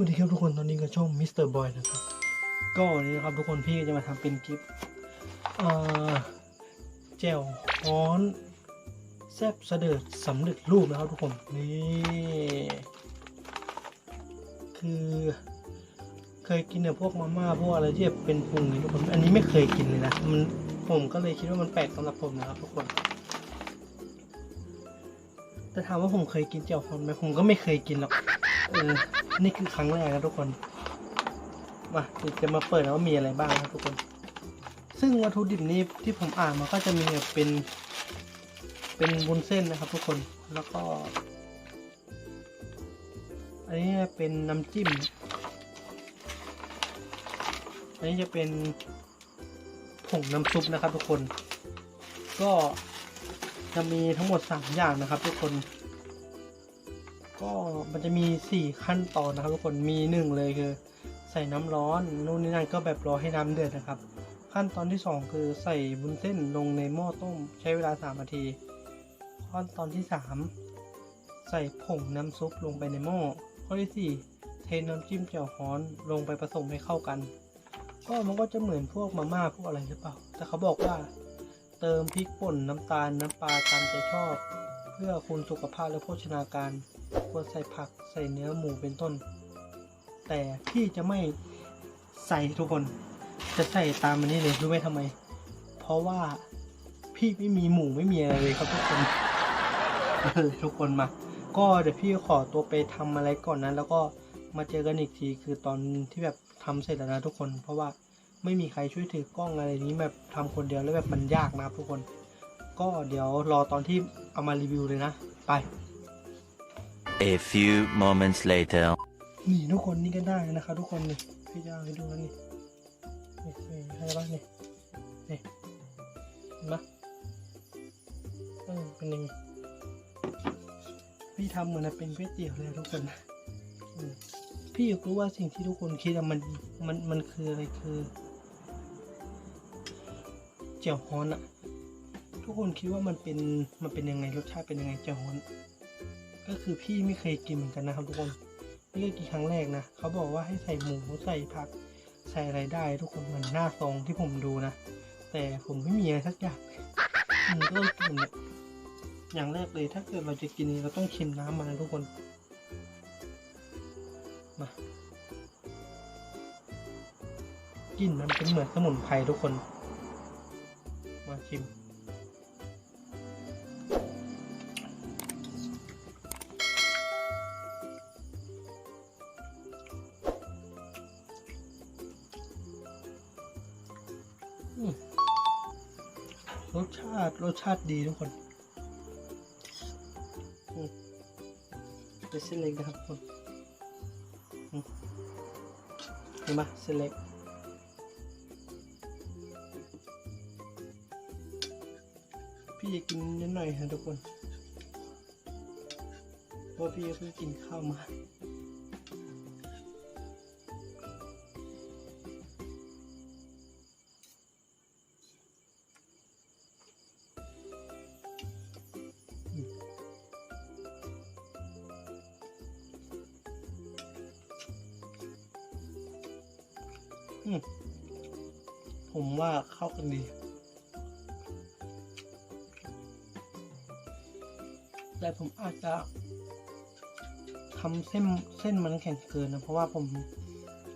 วัสดีครับทุกคนตอนนี้ก็ช่องมิสเตอร์บอยนะครับ ก็วันนี้นะครับทุกคนพี่ก็จะมาทำเป็นคลิปเอ่อแจ่วฮ้อนแซบเสดิดสำเร็จรูปนะครับทุกคน นี่ คือเคยกินเนี่ยพวกมาม่าพวกอะไรที่เป็นปรุงนี่ทุกคน อันนี้ไม่เคยกินเลยนะ มันผมก็เลยคิดว่ามันแปลกสำหรับผมนะครับทุกคน แต่ถามว่าผมเคยกินแจ่วฮ้อนไหมผมก็ไม่เคยกินหรอก เออนี่คือครั้งแรกนะทุกคน มาเดี๋ยวจะมาเปิดแล้วว่ามีอะไรบ้างนะทุกคน ซึ่งวัตถุดิบนี้ที่ผมอ่านมาก็จะมีแบบเป็น เป็นวุ้นเส้นนะครับ ทุกคน แล้วก็ อันนี้เป็นน้ำจิ้ม อันนี้จะเป็นผงน้ำซุปนะครับ ทุกคน ก็จะมีทั้งหมดสามอย่างนะครับ ทุกคน ก็มันจะมีสี่ขั้นตอนนะครับทุกคนมีหนึ่งเลยคือ ใส่น้ำร้อนนู่นนี่นั่นก็แบบรอให้น้ำเดือดนะครับ ขั้นตอนที่สองคือใส่บุนเส้นลงในหม้อต้ม ใช้เวลาสามนาที ขั้นตอนที่สามใส่ผงน้ำซุปลงไปในหม้อข้อที่สี่เทน้ำจิ้มแจ่วฮ้อนลงไปผสมให้เข้ากัน ก็มันก็จะเหมือนพวกมาม่าพวกอะไรหรือเปล่า แต่เขาบอกว่า เติมพริกป่นน้ำตาลน้ำปลาตามใจชอบ พื่อคุณสุขภาพและโภชนาการควรใส่ผักใส่เนื้อหมูเป็นต้น แต่พี่จะไม่ใส่ทุกคน จะใส่ตามมันนี่เลยรู้ไหมทำไม เพราะว่าพี่ไม่มีหมูไม่มีอะไรเลยครับทุกคนทุกคนมา ก็เดี๋ยวพี่ขอตัวไปทำอะไรก่อนนั้นแล้วก็มาเจอกันอีกทีคือตอนที่แบบทำเสร็จแล้วนะทุกคน เพราะว่าไม่มีใครช่วยถือกล้องอะไรนี้แบบทำคนเดียวแล้วแบบมันยากนะครับทุกคน ก็เดี๋ยวรอตอนที่เอามารีวิวเลยนะไป A few moments later. นี่ทุกคนนี่ก็ได้นะครับทุกคนนี่พี่จะเอาให้ดูนะนี่นี่นี่ให้บ้างนี่นี่เห็นปะเออเป็นยังไงพี่ทำเหมือนเป็นก๋วยเตี๋ยวเลยทุกคนอืมพี่อยากรู้ว่าสิ่งที่ทุกคนคิดอะมันมันมันคืออะไรคือเจียวฮ้อนอะ ทุกคนคิดว่ามันเป็นมันเป็นยังไงรสชาติเป็นยังไงเจียวฮ้อนก็คือพี่ไม่เคยกินเหมือนกันนะครับทุกคนนี่ก็กินครั้งแรกนะเขาบอกว่าให้ใส่หมูใส่ผักใส่อะไรได้ ทุกคนเหมือนหน้าซองที่ผมดูนะแต่ผมไม่มีอะไรสักอย่างมันก็ต้องกินเนี่ยอย่างแรกเลยถ้าเกิดเราจะกินเราต้องชิมน้ำมันนะทุกคนมากลิ่นมันเป็นเหมือนสมุนไพรทุกคน มาชิม รสชาติรสชาติดีทุกคนเป็นเส้นเล็กนะครับทุกคนมเห็นไหมเส้นเล็กพี่จะกินนิดหน่อยนะทุกคนเพราะว่าพี่เพิ่งกินข้าวมา ผมว่าเข้ากันดี แต่ผมอาจจะทำเส้นเส้นมันแข็งเกินนะ เพราะว่าผม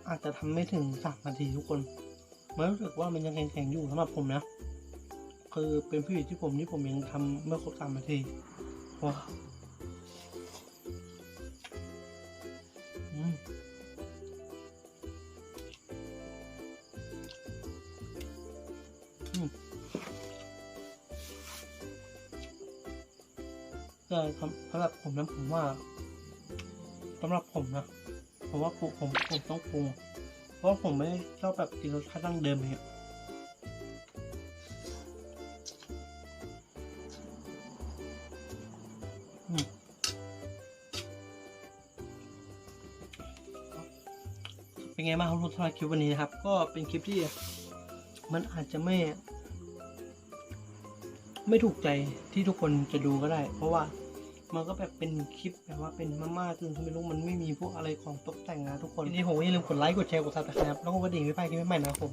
อาจจะทำไม่ถึงสามนาทีทุกคนมันรู้สึกว่ามันยังแข็งๆอยู่สำหรับผมนะ คือเป็นผู้หญิงที่ผมที่ผมยังทำไม่ครบสามนาทีว้าว แต่สำหรับผมนะผมว่าสำหรับผมนะผมว่าผมผมผมต้องปรุงเพราะผมไม่ชอบแบบกินรสชาติดั้งเดิมเนี่ยเป็นไงบ้างครับทุกท่านคลิปวันนี้นะครับ ก็เป็นคลิปที่มันอาจจะไม่ ไม่ถูกใจที่ทุกคนจะดูก็ได้ เพราะว่า มันก็แบบเป็นคลิปแบบว่าเป็นมาม่าตื่นขึ้นไม่รู้มันไม่มีพวกอะไรของตกแต่งนะทุกคนทีนี้ผมก็อย่าลืมกดไลค์กดแชร์กดซับสไครต์แล้วก็กดดิ่งไว้ไปคลิปใหม่ๆนะครับผม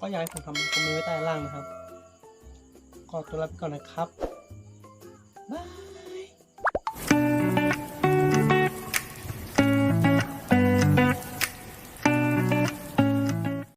ก็อยากให้ผมทำคอมเมนต์ไว้ใต้ล่างนะครับก็ตัวลาไปก่อนนะครับบาย